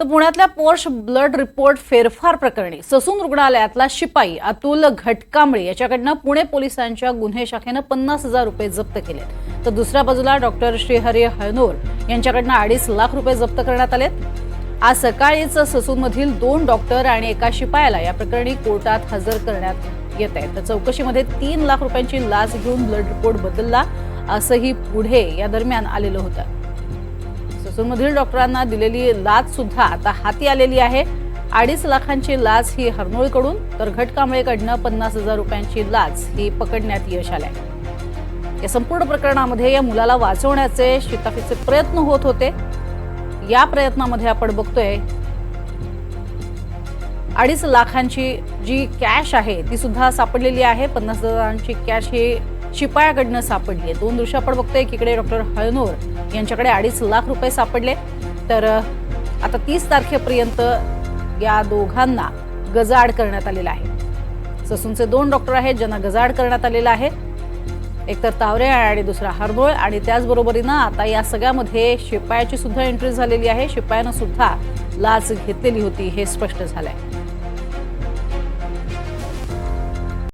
तर पुण्यातल्या Porsche blood report फेरफार प्रकरणी ससून रुग्णालयातला शिपाई अतुल घटकांबळे याच्याकडनं पुणे पोलिसांच्या गुन्हे शाखेनं पन्नास हजार रुपये जप्त केले तर दुसऱ्या बाजूला डॉक्टर श्रीहरी हयनोर यांच्याकडनं अडीच लाख रुपये जप्त करण्यात आलेत. आज सकाळीच ससूनमधील दोन डॉक्टर आणि एका शिपायाला या प्रकरणी कोर्टात हजर करण्यात येत आहे. तर चौकशीमध्ये तीन लाख रुपयांची लाच घेऊन ब्लड रिपोर्ट बदलला असंही पुढे या दरम्यान आलेलं होतं. ससूनमधील डॉक्टरांना दिलेली लाच सुद्धा आता हाती आलेली आहे. अडीच लाखांची लाच ही हरनोळीकडून तर घटकांबळेकडनं पन्नास हजार रुपयांची लाच ही पकडण्यात यश आलंय. या संपूर्ण प्रकरणामध्ये या मुलाला वाचवण्याचे शिताफीचे प्रयत्न होत होते. या प्रयत्नामध्ये आपण बघतोय अडीच लाखांची जी कॅश आहे ती सुद्धा सापडलेली आहे. पन्नास हजारांची कॅश ही शिपायाकडनं सापडली. आहे दोन दृश्य आपण बघतोय एकीकडे डॉक्टर हळनोर यांच्याकडे अडीच लाख रुपये सापडले. तर आता तीस तारखेपर्यंत या दोघांना गजाआड करण्यात आलेला आहे. ससूनचे दोन डॉक्टर आहेत ज्यांना गजाआड करण्यात आलेला आहे. एकतर तावरे आणि दुसरा हरदोळ आणि त्याचबरोबरीनं आता या सगळ्यामध्ये शिपायाची सुद्धा एंट्री झालेली आहे. शिपायानं सुद्धा लाच घेतलेली होती हे स्पष्ट झालंय.